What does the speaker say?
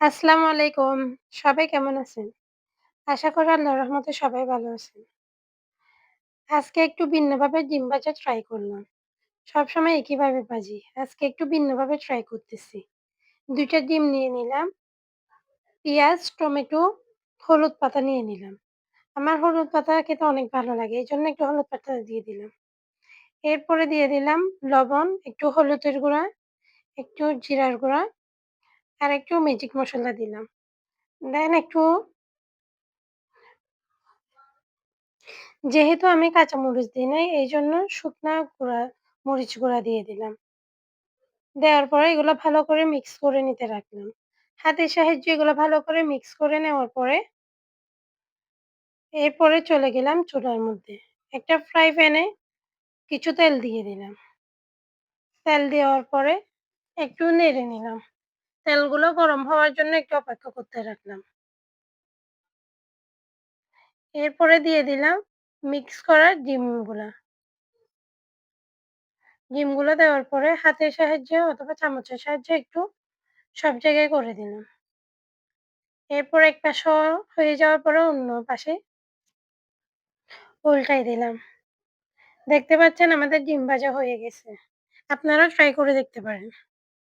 আসসালামু আলাইকুম। সবাই কেমন আছেন? আশা করি আল্লাহর রহমতে সবাই ভালো আছেন। আজকে একটু ভিন্নভাবে ডিম ভাজা ট্রাই করলাম। সবসময় একইভাবে ভাজি। আজকে একটু ভিন্নভাবে ট্রাই করতেছি। ২ টা ডিম নিয়ে নিলাম। পেঁয়াজ, টমেটো, হলুদ পাতা নিয়ে নিলাম। আমার হলুদ পাতা খেতে অনেক ভালো লাগে। এই জন্য একটু হলুদ পাতা দিয়ে দিলাম। এরপরে দিয়ে দিলাম লবণ, একটু হলুদের গুঁড়া, একটু জিরার গুঁড়া আর একটু ম্যাজিক মশলা দিলাম। দেন একটু যেহেতু আমি কাঁচামরিচ দিই নাই এই জন্য শুকনা গুঁড়া, মরিচ গুঁড়া দিয়ে দিলাম। দেওয়ার পরে এগুলো ভালো করে মিক্স করে নিতে রাখলাম। হাতের সাহায্যে এগুলো ভালো করে মিক্স করে নেওয়ার পরে এরপরে চলে গেলাম চুলার মধ্যে। একটা ফ্রাই প্যানে কিছু তেল দিয়ে দিলাম। তেল দেওয়ার পরে একটু নেড়ে নিলাম। তেলগুলো গরম হওয়ার জন্য একটু অপেক্ষা করতে রাখলাম। এরপরে দিয়ে দিলাম মিক্স করা ডিমগুলা। ডিমগুলো দেওয়ার পরে হাতের সাহায্যে অথবা চামচের সাহায্যে একটু সব জায়গায় করে দিলাম। এরপর এক পাশ হয়ে যাওয়ার পরে অন্য পাশে উল্টাই দিলাম। দেখতে পাচ্ছেন আমাদের ডিম ভাজা হয়ে গেছে। আপনারাও ট্রাই করে দেখতে পারেন।